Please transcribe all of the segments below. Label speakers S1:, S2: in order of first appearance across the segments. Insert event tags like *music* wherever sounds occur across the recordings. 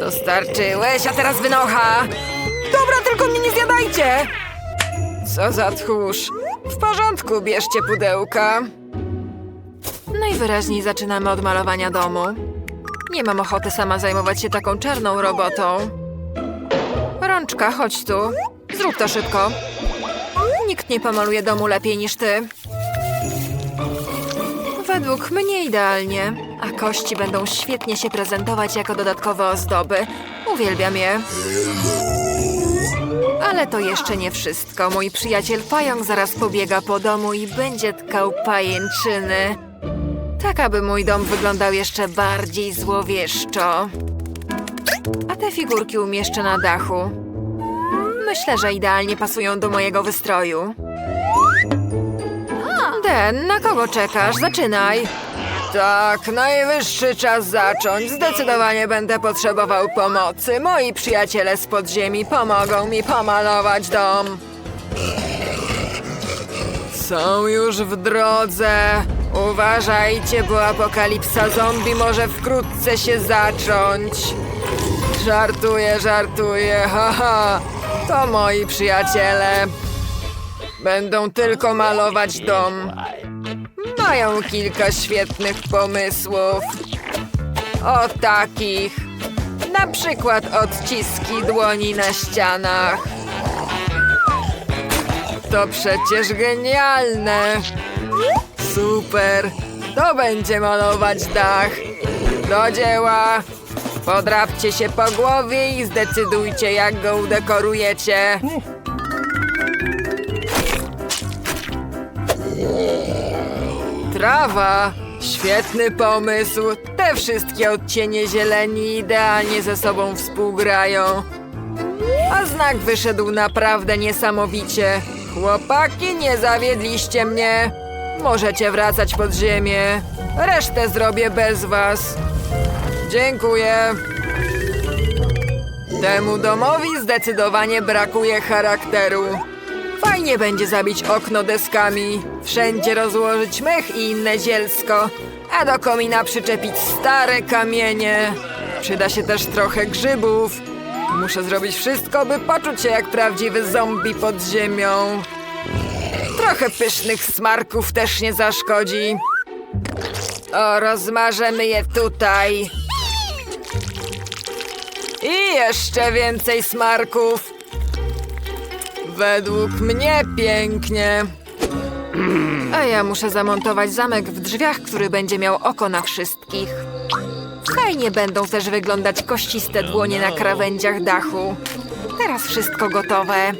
S1: Dostarczyłeś, a teraz wynocha! Dobra, tylko mnie nie zjadajcie! Co za tchórz. W porządku, bierzcie pudełka. Najwyraźniej zaczynamy od malowania domu. Nie mam ochoty sama zajmować się taką czarną robotą. Rączka, chodź tu. Zrób to szybko. Nikt nie pomaluje domu lepiej niż ty. Według mnie idealnie, a kości będą świetnie się prezentować jako dodatkowe ozdoby. Uwielbiam je. Ale to jeszcze nie wszystko. Mój przyjaciel pająk zaraz pobiega po domu i będzie tkał pajęczyny. Tak, aby mój dom wyglądał jeszcze bardziej złowieszczo. A te figurki umieszczę na dachu. Myślę, że idealnie pasują do mojego wystroju. Den, na kogo czekasz? Zaczynaj. Tak, najwyższy czas zacząć. Zdecydowanie będę potrzebował pomocy. Moi przyjaciele z podziemi pomogą mi pomalować dom. Są już w drodze. Uważajcie, bo apokalipsa zombie może wkrótce się zacząć. Żartuję, żartuję, haha. To moi przyjaciele. Będą tylko malować dom. Mają kilka świetnych pomysłów. O takich. Na przykład odciski dłoni na ścianach. To przecież genialne. Super. To będzie malować dach. Do dzieła. Podrapcie się po głowie i zdecydujcie, jak go udekorujecie. Trawa! Świetny pomysł! Te wszystkie odcienie zieleni idealnie ze sobą współgrają. A znak wyszedł naprawdę niesamowicie. Chłopaki, nie zawiedliście mnie. Możecie wracać pod ziemię. Resztę zrobię bez was. Dziękuję. Temu domowi zdecydowanie brakuje charakteru. Fajnie będzie zabić okno deskami, wszędzie rozłożyć mech i inne zielsko, a do komina przyczepić stare kamienie. Przyda się też trochę grzybów. Muszę zrobić wszystko, by poczuć się jak prawdziwy zombie pod ziemią. Trochę pysznych smarków też nie zaszkodzi. O, rozmarzemy je tutaj. I jeszcze więcej smarków. Według mnie pięknie. A ja muszę zamontować zamek w drzwiach, który będzie miał oko na wszystkich. Fajnie będą też wyglądać kościste dłonie na krawędziach dachu. Teraz wszystko gotowe.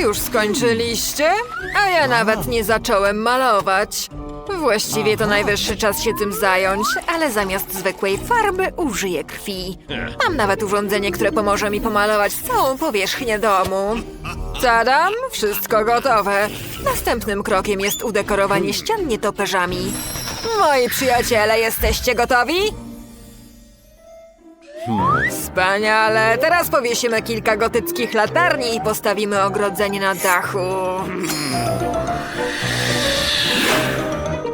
S1: Już skończyliście? A ja nawet nie zacząłem malować. Właściwie to najwyższy czas się tym zająć, ale zamiast zwykłej farby użyję krwi. Mam nawet urządzenie, które pomoże mi pomalować całą powierzchnię domu. Tadam, wszystko gotowe. Następnym krokiem jest udekorowanie ścian nietoperzami. Moi przyjaciele, jesteście gotowi? Wspaniale! Teraz powiesimy kilka gotyckich latarni i postawimy ogrodzenie na dachu.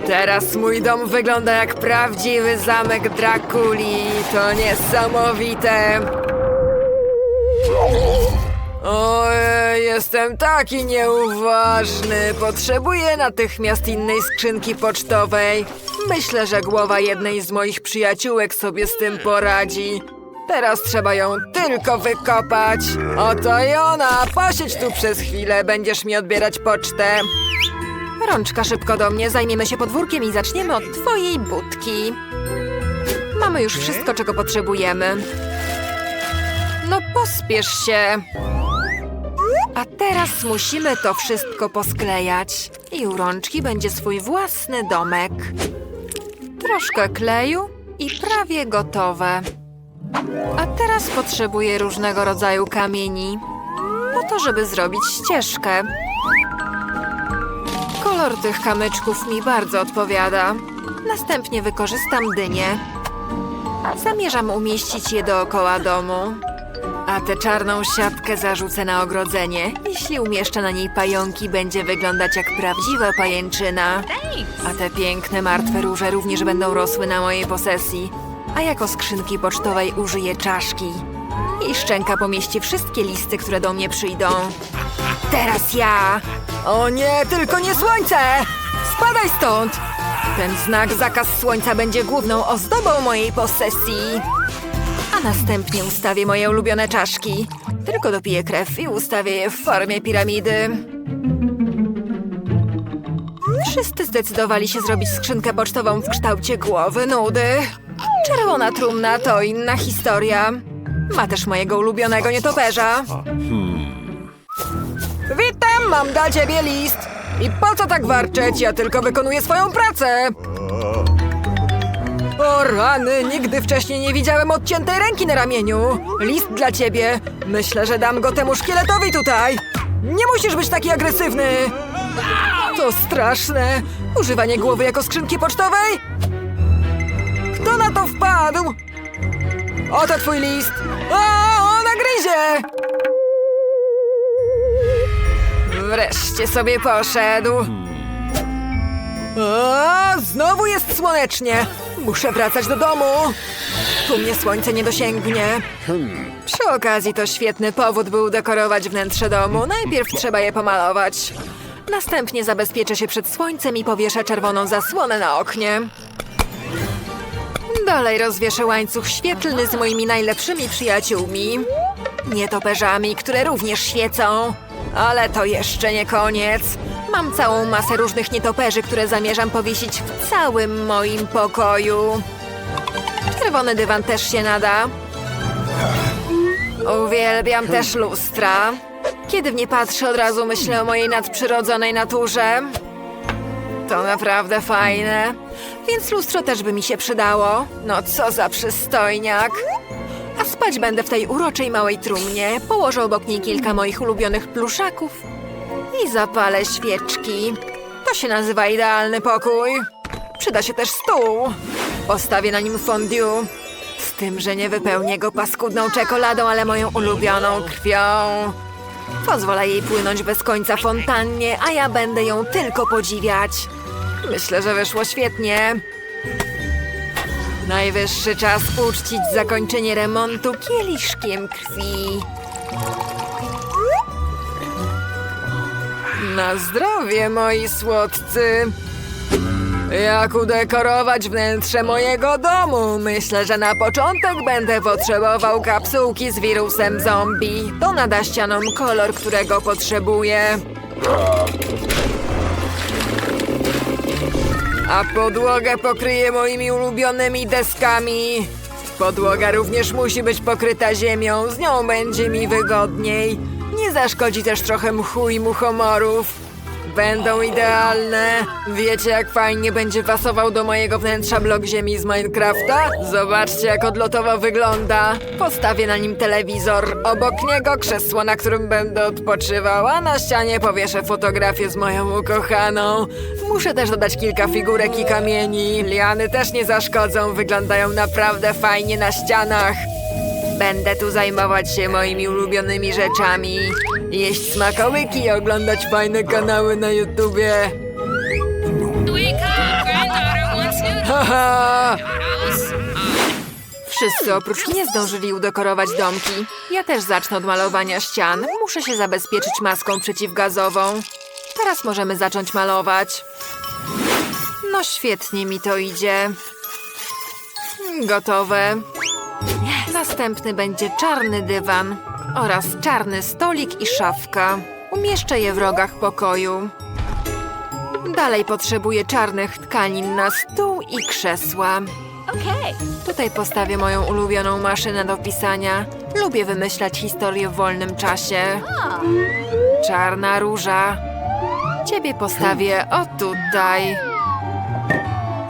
S1: Teraz mój dom wygląda jak prawdziwy zamek Drakuli. To niesamowite. Ojej, jestem taki nieuważny. Potrzebuję natychmiast innej skrzynki pocztowej. Myślę, że głowa jednej z moich przyjaciółek sobie z tym poradzi. Teraz trzeba ją tylko wykopać. Oto i ona. Posiedź tu przez chwilę, będziesz mi odbierać pocztę. Rączka szybko do mnie, zajmiemy się podwórkiem i zaczniemy od twojej budki. Mamy już wszystko, czego potrzebujemy. No pospiesz się. A teraz musimy to wszystko posklejać. I u rączki będzie swój własny domek. Troszkę kleju i prawie gotowe. A teraz potrzebuję różnego rodzaju kamieni. Po to, żeby zrobić ścieżkę. Kolor tych kamyczków mi bardzo odpowiada. Następnie wykorzystam dynię. Zamierzam umieścić je dookoła domu. A tę czarną siatkę zarzucę na ogrodzenie. Jeśli umieszczę na niej pająki, będzie wyglądać jak prawdziwa pajęczyna. A te piękne, martwe róże również będą rosły na mojej posesji. a jako skrzynki pocztowej użyję czaszki. Jej szczęka pomieści wszystkie listy, które do mnie przyjdą. Teraz ja! O nie, tylko nie słońce! Spadaj stąd! Ten znak zakaz słońca będzie główną ozdobą mojej posesji. A następnie ustawię moje ulubione czaszki. Tylko dopiję krew i ustawię je w formie piramidy. Wszyscy zdecydowali się zrobić skrzynkę pocztową w kształcie głowy nudy. Czerwona trumna to inna historia. Ma też mojego ulubionego nietoperza. Mam dla ciebie list. I po co tak warczeć? Ja tylko wykonuję swoją pracę. O rany, nigdy wcześniej nie widziałem odciętej ręki na ramieniu. List dla ciebie. Myślę, że dam go temu szkieletowi tutaj. Nie musisz być taki agresywny. To straszne. Używanie głowy jako skrzynki pocztowej? Kto na to wpadł? Oto twój list. O, ona gryzie! Wreszcie sobie poszedł. O, znowu jest słonecznie. Muszę wracać do domu. Tu mnie słońce nie dosięgnie. Przy okazji to świetny powód, by udekorować wnętrze domu. Najpierw trzeba je pomalować. Następnie zabezpieczę się przed słońcem i powieszę czerwoną zasłonę na oknie. Dalej rozwieszę łańcuch świetlny z moimi najlepszymi przyjaciółmi. Nietoperzami, które również świecą. Ale to jeszcze nie koniec. Mam całą masę różnych nietoperzy, które zamierzam powiesić w całym moim pokoju. Czerwony dywan też się nada. Uwielbiam też lustra. Kiedy w nie patrzę, od razu myślę o mojej nadprzyrodzonej naturze. To naprawdę fajne. Więc lustro też by mi się przydało. No co za przystojniak. Spać będę w tej uroczej małej trumnie. Położę obok niej kilka moich ulubionych pluszaków i zapalę świeczki. To się nazywa idealny pokój. Przyda się też stół. Postawię na nim fondue. Z tym, że nie wypełnię go paskudną czekoladą, ale moją ulubioną krwią. Pozwolę jej płynąć bez końca fontannie, a ja będę ją tylko podziwiać. Myślę, że wyszło świetnie. Najwyższy czas uczcić zakończenie remontu kieliszkiem krwi. Na zdrowie, moi słodcy! Jak udekorować wnętrze mojego domu? Myślę, że na początek będę potrzebował kapsułki z wirusem zombie. To nada ścianom kolor, którego potrzebuję. A podłogę pokryję moimi ulubionymi deskami. Podłoga również musi być pokryta ziemią, z nią będzie mi wygodniej. Nie zaszkodzi też trochę mchu i muchomorów. Będą idealne. Wiecie, jak fajnie będzie pasował do mojego wnętrza blok ziemi z Minecrafta? Zobaczcie, jak odlotowo wygląda. Postawię na nim telewizor. Obok niego krzesło, na którym będę odpoczywał, a na ścianie powieszę fotografię z moją ukochaną. Muszę też dodać kilka figurek i kamieni. Liany też nie zaszkodzą, wyglądają naprawdę fajnie na ścianach. Będę tu zajmować się moimi ulubionymi rzeczami. Jeść smakołyki i oglądać fajne kanały na YouTubie. Haha! Wszyscy oprócz mnie zdążyli udekorować domki. Ja też zacznę od malowania ścian. Muszę się zabezpieczyć maską przeciwgazową. Teraz możemy zacząć malować. No świetnie mi to idzie. Gotowe. Następny będzie czarny dywan oraz czarny stolik i szafka. Umieszczę je w rogach pokoju. Dalej potrzebuję czarnych tkanin na stół i krzesła.
S2: Okay.
S1: Tutaj postawię moją ulubioną maszynę do pisania. Lubię wymyślać historie w wolnym czasie. Czarna róża. Ciebie postawię o tutaj.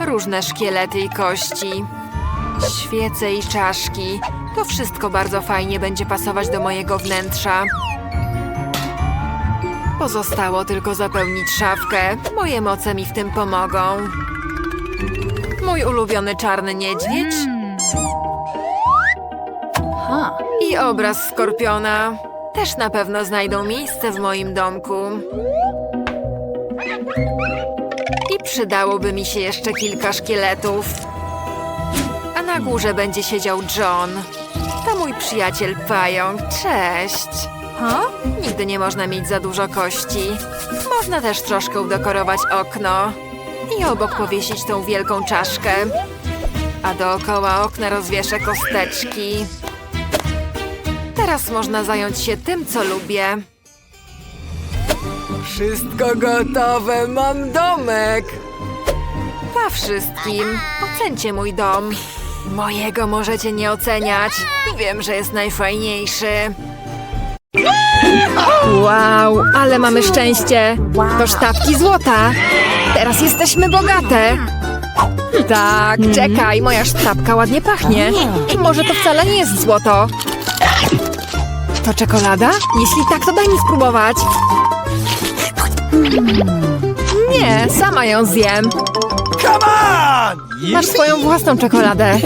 S1: Różne szkielety i kości. Świece i czaszki. To wszystko bardzo fajnie będzie pasować do mojego wnętrza. Pozostało tylko zapełnić szafkę. Moje moce mi w tym pomogą. Mój ulubiony czarny niedźwiedź
S2: Huh.
S1: i obraz skorpiona też na pewno znajdą miejsce w moim domku. I przydałoby mi się jeszcze kilka szkieletów. Na górze będzie siedział John. To mój przyjaciel pająk. Cześć.
S2: Huh?
S1: Nigdy nie można mieć za dużo kości. Można też troszkę udekorować okno. I obok powiesić tą wielką czaszkę. A dookoła okna rozwieszę kosteczki. Teraz można zająć się tym, co lubię. Wszystko gotowe, mam domek. Pa wszystkim, ocencie mój dom. Mojego możecie nie oceniać. Wiem, że jest najfajniejszy. Wow, ale mamy szczęście. To sztabki złota. Teraz jesteśmy bogate. Tak, czekaj, moja sztabka ładnie pachnie. Może to wcale nie jest złoto. To czekolada? Jeśli tak, to daj mi spróbować. Nie, sama ją zjem. Masz swoją własną czekoladę.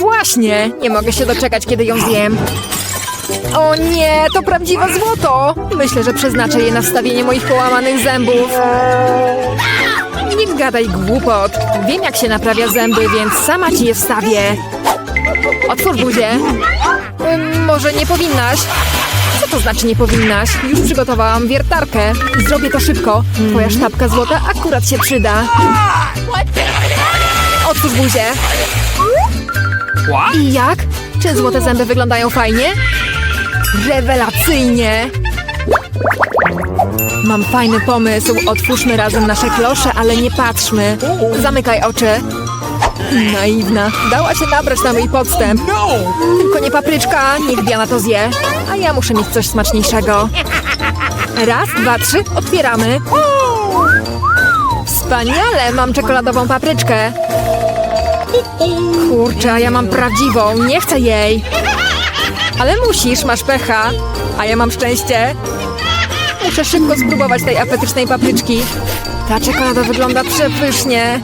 S1: Właśnie, nie mogę się doczekać, kiedy ją zjem. O nie, to prawdziwe złoto! Myślę, że przeznaczę je na wstawienie moich połamanych zębów. Nie gadaj głupot. Wiem, jak się naprawia zęby, więc sama ci je wstawię. Otwórz buzię. Może nie powinnaś? Co to znaczy nie powinnaś? Już przygotowałam wiertarkę. Zrobię to szybko. Twoja sztabka złota akurat się przyda. Otwórz buzię. I jak? Czy złote zęby wyglądają fajnie? Rewelacyjnie! Mam fajny pomysł. Otwórzmy razem nasze klosze, ale nie patrzmy. Zamykaj oczy. Naiwna. Dała się nabrać na mój podstęp. Tylko nie papryczka, niech Diana to zje. A ja muszę mieć coś smaczniejszego. Raz, dwa, trzy, otwieramy. Wspaniale, mam czekoladową papryczkę. Kurczę, a ja mam prawdziwą, nie chcę jej. Ale musisz, masz pecha. A ja mam szczęście. Muszę szybko spróbować tej apetycznej papryczki. Ta czekolada wygląda przepysznie.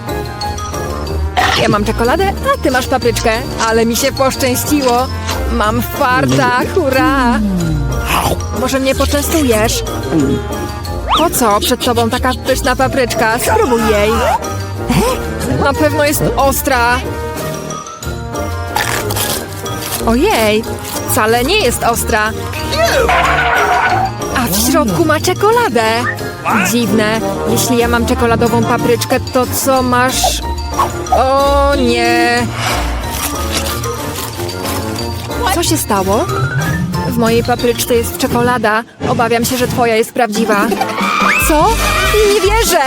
S1: Ja mam czekoladę, a ty masz papryczkę. Ale mi się poszczęściło. Mam farta, hurra! Może mnie poczęstujesz? Po co przed tobą taka pyszna papryczka? Spróbuj jej. Na pewno jest ostra. Ojej, wcale nie jest ostra. A w środku ma czekoladę. Dziwne. Jeśli ja mam czekoladową papryczkę, to co masz? O nie. Co się stało? W mojej papryczce jest czekolada. Obawiam się, że twoja jest prawdziwa. Co? Nie wierzę!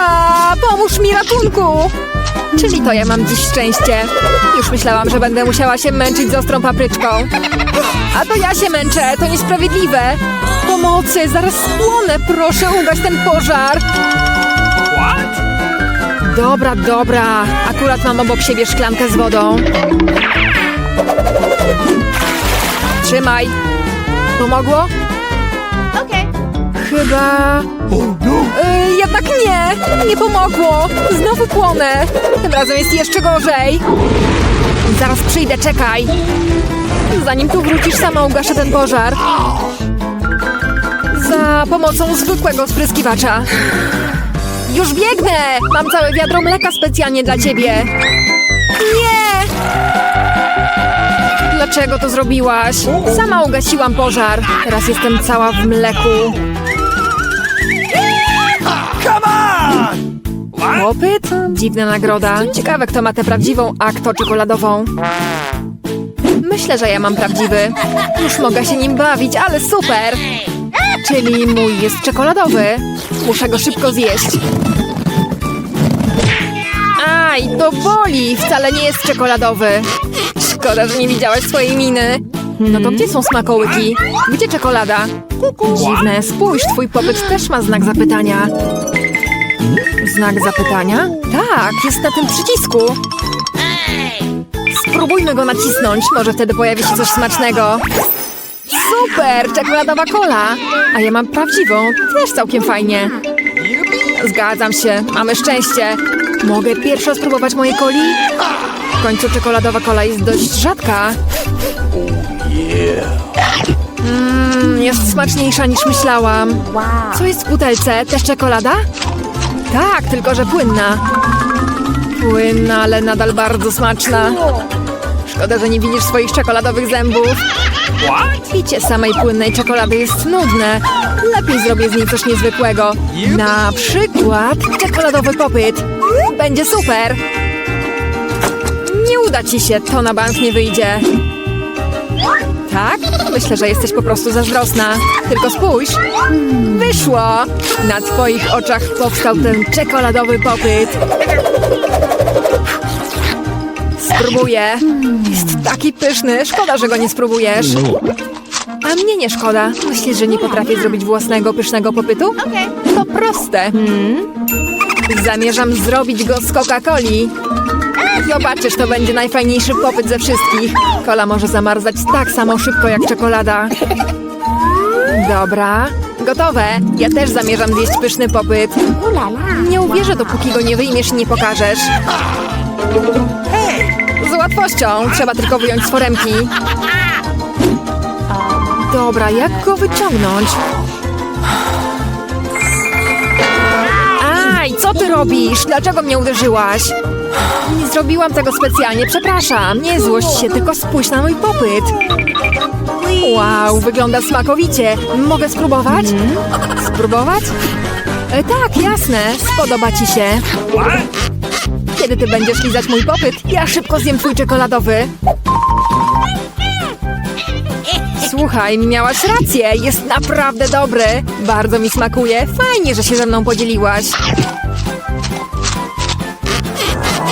S1: A pomóż mi ratunku! Czyli to ja mam dziś szczęście. Już myślałam, że będę musiała się męczyć z ostrą papryczką. A to ja się męczę, to niesprawiedliwe. Pomocy, zaraz spłonę, proszę ugaś ten pożar. Dobra, dobra. Akurat mam obok siebie szklankę z wodą. Trzymaj. Pomogło?
S2: Okay.
S1: Chyba... Y, jednak nie! Nie pomogło! Znowu płonę! Tym razem jest jeszcze gorzej! Zaraz przyjdę, czekaj! Zanim tu wrócisz, sama ugaszę ten pożar. Za pomocą zwykłego spryskiwacza. Już biegnę! Mam całe wiadro mleka specjalnie dla ciebie. Nie! Dlaczego to zrobiłaś? Sama ugasiłam pożar. Teraz jestem cała w mleku. Popyt? Dziwna nagroda. Ciekawe, kto ma tę prawdziwą, a kto czekoladową. Myślę, że ja mam prawdziwy. Już mogę się nim bawić, ale super! Czyli mój jest czekoladowy. Muszę go szybko zjeść. Aj, to boli! Wcale nie jest czekoladowy. Szkoda, że nie widziałaś swojej miny. No to gdzie są smakołyki? Gdzie czekolada? Dziwne, spójrz, twój popyt też ma znak zapytania. Znak zapytania? Tak, jest na tym przycisku. Spróbujmy go nacisnąć, może wtedy pojawi się coś smacznego. Super, czekoladowa kola. A ja mam prawdziwą, też całkiem fajnie. Zgadzam się, mamy szczęście. Mogę pierwsza spróbować mojej coli? W końcu czekoladowa kola jest dość rzadka. Mmm, jest smaczniejsza niż myślałam. Co jest w butelce? Też czekolada? Tak, tylko że płynna. Płynna, ale nadal bardzo smaczna. Szkoda, że nie widzisz swoich czekoladowych zębów. Picie samej płynnej czekolady jest nudne. Lepiej zrobię z niej coś niezwykłego. Na przykład czekoladowy popyt. Będzie super. Nie uda ci się, to na bank nie wyjdzie. Tak? Myślę, że jesteś po prostu zazdrosna. Tylko spójrz. Wyszło! Na twoich oczach powstał ten czekoladowy popyt. Spróbuję. Jest taki pyszny. Szkoda, że go nie spróbujesz. A mnie nie szkoda. Myślisz, że nie potrafię zrobić własnego pysznego popytu? To proste. Hmm? Zamierzam zrobić go z Coca-Coli. Zobaczysz, to będzie najfajniejszy popyt ze wszystkich. Kola może zamarzać tak samo szybko jak czekolada. Dobra, gotowe. Ja też zamierzam zjeść pyszny popyt. Nie uwierzę, dopóki go nie wyjmiesz i nie pokażesz. Z łatwością. Trzeba tylko wyjąć z foremki. Dobra, jak go wyciągnąć? Aj, co ty robisz? Dlaczego mnie uderzyłaś? Nie zrobiłam tego specjalnie, przepraszam. Nie złość się, tylko spójrz na mój popyt. Wow, wygląda smakowicie. Mogę spróbować? Spróbować? E, tak, jasne. Spodoba ci się. Kiedy ty będziesz lizać mój popyt, ja szybko zjem twój czekoladowy. Słuchaj, miałaś rację. Jest naprawdę dobry. Bardzo mi smakuje. Fajnie, że się ze mną podzieliłaś.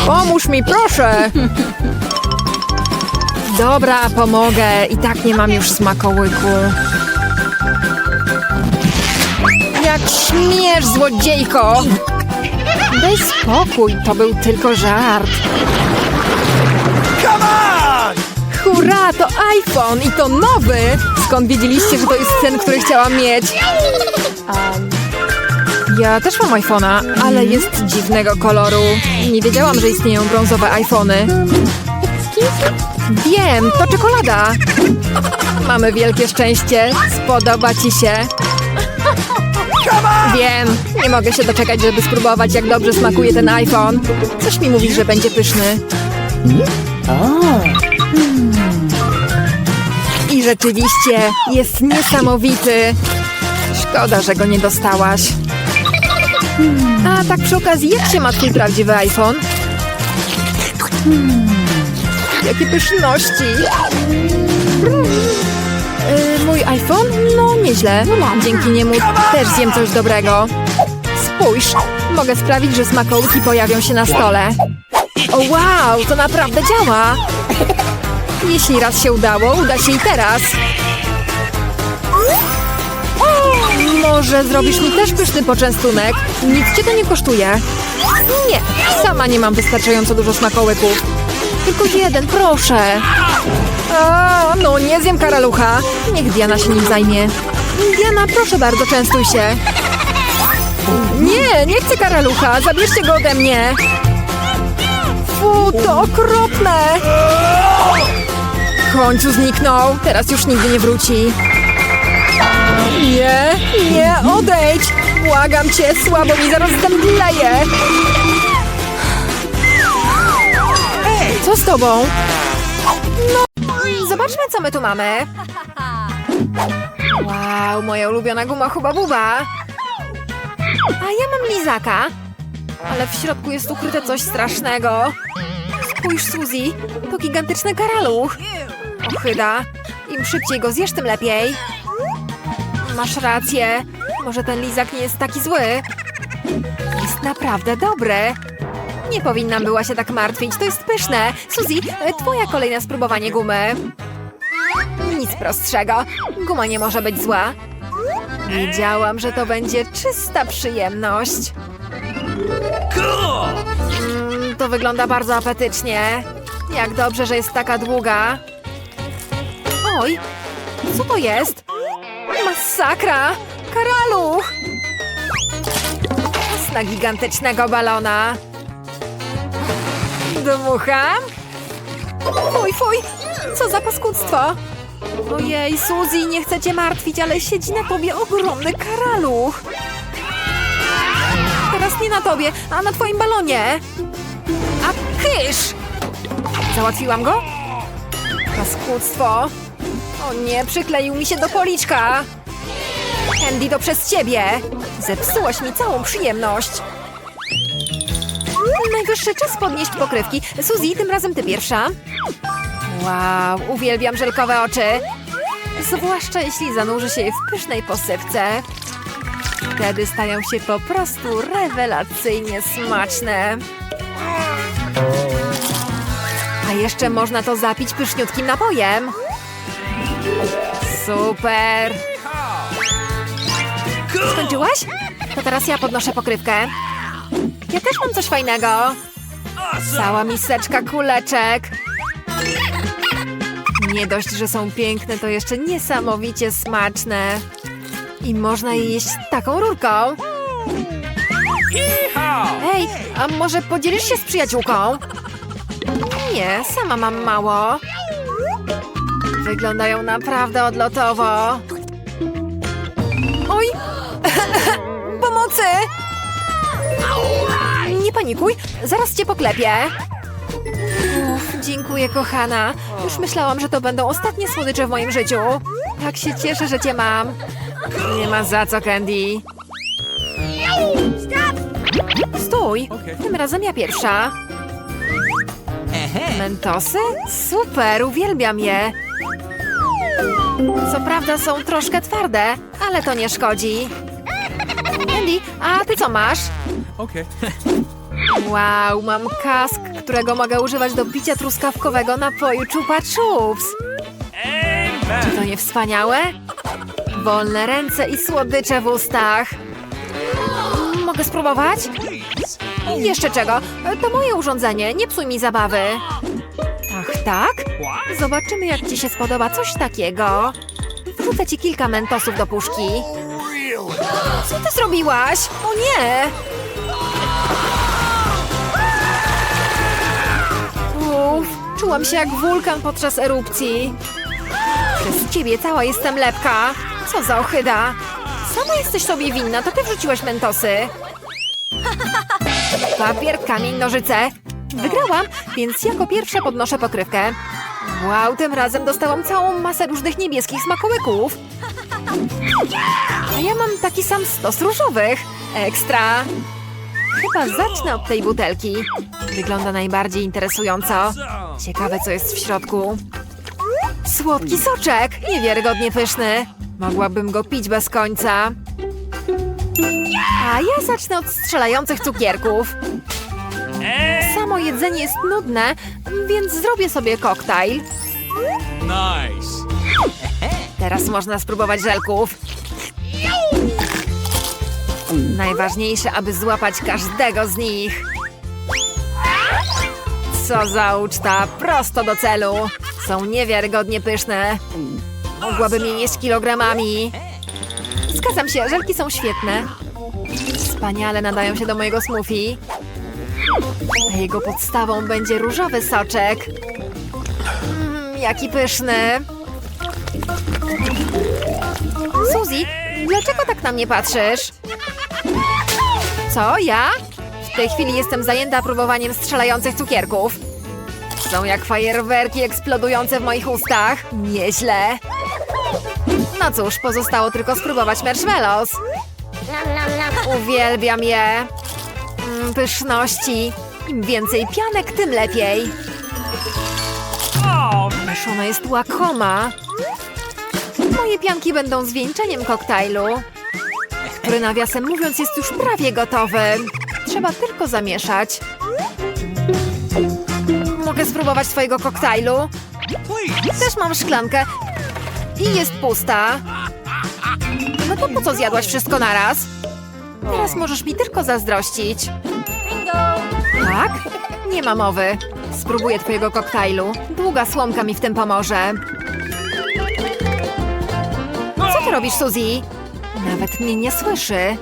S1: Pomóż mi, proszę. Dobra, pomogę. I tak nie mam już smakołyku. Jak śmiesz, złodziejko! Daj spokój, to był tylko żart. Hurra, to iPhone i to nowy! Skąd wiedzieliście, że to jest ten, który chciałam mieć? Ja też mam iPhone'a, ale jest dziwnego koloru. Nie wiedziałam, że istnieją brązowe iPhony. Wiem, to czekolada. Mamy wielkie szczęście. Spodoba ci się. Wiem, nie mogę się doczekać, żeby spróbować, jak dobrze smakuje ten iPhone. Coś mi mówi, że będzie pyszny. I rzeczywiście jest niesamowity. Szkoda, że go nie dostałaś. A tak przy okazji, jak się ma twój prawdziwy iPhone? Hmm, Jakie pyszności! Y, mój iPhone? No, nieźle. Dzięki niemu też zjem coś dobrego. Spójrz, mogę sprawić, że smakołyki pojawią się na stole. O wow, to naprawdę działa! Jeśli raz się udało, uda się i teraz. Może zrobisz mi też pyszny poczęstunek? Nic cię to nie kosztuje. Nie, sama nie mam wystarczająco dużo smakołyków. Tylko jeden, proszę. A, no nie zjem karalucha. Niech Diana się nim zajmie. Diana, proszę bardzo, częstuj się. Nie, nie chcę karalucha. Zabierzcie go ode mnie. Fu, to okropne. W końcu zniknął. Teraz już nigdy nie wróci. Nie, nie, odejdź! Błagam cię, słabo mi zaraz zemdleje! Co z tobą? Zobaczmy, co my tu mamy. Wow, moja ulubiona guma Huba Buba. A ja mam lizaka. Ale w środku jest ukryte coś strasznego. Spójrz, Suzy, to gigantyczny karaluch. Ochyda. Im szybciej go zjesz, tym lepiej. Masz rację. Może ten lizak nie jest taki zły. Jest naprawdę dobry. Nie powinnam była się tak martwić. To jest pyszne. Suzy, twoja kolejne spróbowanie gumy. Nic prostszego. Guma nie może być zła. Wiedziałam, że to będzie czysta przyjemność. Mm, to wygląda bardzo apetycznie. Jak dobrze, że jest taka długa. Oj, co to jest? Masakra! Karaluch! Na gigantycznego balona. Dmucham? Fuj, fuj! Co za paskudztwo! Ojej, Suzy, nie chcę cię martwić, ale siedzi na tobie ogromny karaluch. Teraz nie na tobie, a na twoim balonie. A Kysz! Załatwiłam go? Paskudztwo. O nie, przykleił mi się do policzka. Andy, to przez ciebie. Zepsułaś mi całą przyjemność. Najwyższy czas podnieść pokrywki. Suzy, tym razem ty pierwsza. Wow, uwielbiam żelkowe oczy. Zwłaszcza jeśli zanurzy się je w pysznej posypce. Wtedy stają się po prostu rewelacyjnie smaczne. A jeszcze można to zapić pyszniutkim napojem. Super! Skończyłaś? To teraz ja podnoszę pokrywkę. Ja też mam coś fajnego. Cała miseczka kuleczek. Nie dość, że są piękne, to jeszcze niesamowicie smaczne. I można je jeść taką rurką. Ej, a może podzielisz się z przyjaciółką? Nie, sama mam mało. Wyglądają naprawdę odlotowo. Oj! *laughs* Pomocy! Nie panikuj, zaraz cię poklepię. Dziękuję, kochana. Już myślałam, że to będą ostatnie słodycze w moim życiu. Tak się cieszę, że cię mam. Nie ma za co, Candy. Stój! Tym razem ja pierwsza. Mentosy? Super, uwielbiam je. Co prawda są troszkę twarde, ale to nie szkodzi. Andy, a ty co masz?
S3: Okay.
S1: Wow, mam kask, którego mogę używać do picia truskawkowego napoju Chupa Chups. Czy to nie wspaniałe? Wolne ręce i słodycze w ustach. Mogę spróbować? Jeszcze czego? To moje urządzenie, nie psuj mi zabawy. Ach, tak? Zobaczymy, jak ci się spodoba coś takiego. Wrzucę ci kilka mentosów do puszki. Co ty zrobiłaś? O nie! Uff, czułam się jak wulkan podczas erupcji. Przez ciebie cała jestem lepka. Co za ohyda. Sama jesteś sobie winna, to ty wrzuciłeś mentosy. *laughs* Papier, kamień, nożyce. Wygrałam, więc jako pierwsza podnoszę pokrywkę. Wow, tym razem dostałam całą masę różnych niebieskich smakołyków. A ja mam taki sam stos różowych. Ekstra. Chyba zacznę od tej butelki. Wygląda najbardziej interesująco. Ciekawe, co jest w środku. Słodki soczek! Niewiarygodnie pyszny. Mogłabym go pić bez końca. A ja zacznę od strzelających cukierków. Samo jedzenie jest nudne, więc zrobię sobie koktajl.
S3: Nice.
S1: Teraz można spróbować żelków. Najważniejsze, aby złapać każdego z nich. Co za uczta, prosto do celu. Są niewiarygodnie pyszne. Mogłabym je jeść kilogramami. Zgadzam się, żelki są świetne. Wspaniale nadają się do mojego smoothie. A jego podstawą będzie różowy soczek. Mm, jaki pyszny. Suzy, dlaczego tak na mnie patrzysz? Co, ja? W tej chwili jestem zajęta próbowaniem strzelających cukierków. Są jak fajerwerki eksplodujące w moich ustach. Nieźle. No cóż, pozostało tylko spróbować marshmallows. Uwielbiam je. Mm, pyszności. Im więcej pianek, tym lepiej. Aż ona jest łakoma. Moje pianki będą zwieńczeniem koktajlu, który nawiasem mówiąc jest już prawie gotowy. Trzeba tylko zamieszać. Mogę spróbować twojego koktajlu? Też mam szklankę i jest pusta. No to po co zjadłaś wszystko naraz? Teraz możesz mi tylko zazdrościć. Tak? Nie ma mowy. Spróbuję twojego koktajlu. Długa słomka mi w tym pomoże. Co ty robisz, Suzy? Nawet mnie nie słyszy.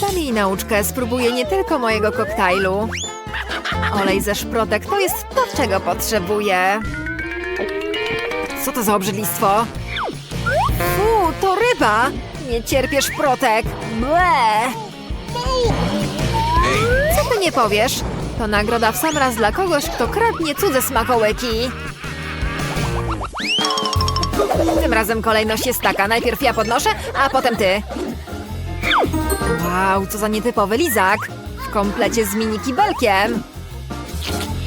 S1: Dam jej nauczkę, spróbuję nie tylko mojego koktajlu. Olej ze szprotek to jest to, czego potrzebuję. Co to za obrzydlistwo? Fu, to ryba! Nie cierpię szprotek! Ble! Co ty nie powiesz? To nagroda w sam raz dla kogoś, kto kradnie cudze smakołyki. Tym razem kolejność jest taka. Najpierw ja podnoszę, a potem ty. Wow, co za nietypowy lizak. W komplecie z mini kibelkiem.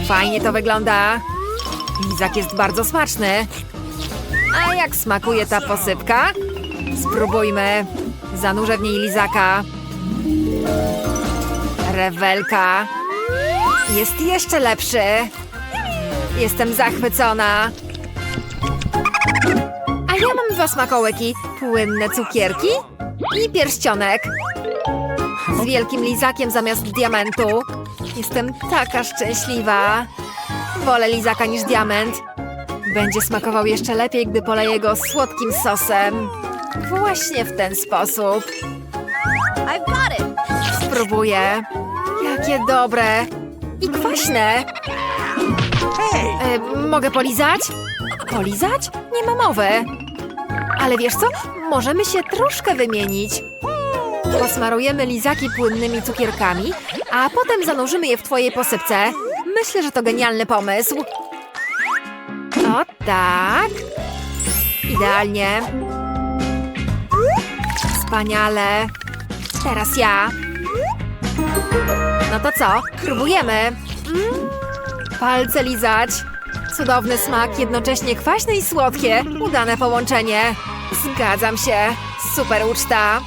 S1: Fajnie to wygląda. Lizak jest bardzo smaczny. A jak smakuje ta posypka? Spróbujmy. Zanurzę w niej lizaka. Rewelka. Jest jeszcze lepszy. Jestem zachwycona. Ja mam dwa smakołyki. Płynne cukierki i pierścionek. Z wielkim lizakiem zamiast diamentu. Jestem taka szczęśliwa. Wolę lizaka niż diament. Będzie smakował jeszcze lepiej, gdy poleję go słodkim sosem. Właśnie w ten sposób. Spróbuję. Jakie dobre. I kwaśne. E, mogę polizać? Polizać? Nie ma mowy. Ale wiesz co? Możemy się troszkę wymienić. Posmarujemy lizaki płynnymi cukierkami, a potem zanurzymy je w twojej posypce. Myślę, że to genialny pomysł. O tak. Idealnie. Wspaniale. Teraz ja. No to co? Próbujemy. Mm, palce lizać. Cudowny smak, jednocześnie kwaśne i słodkie. Udane połączenie. Zgadzam się. Super uczta.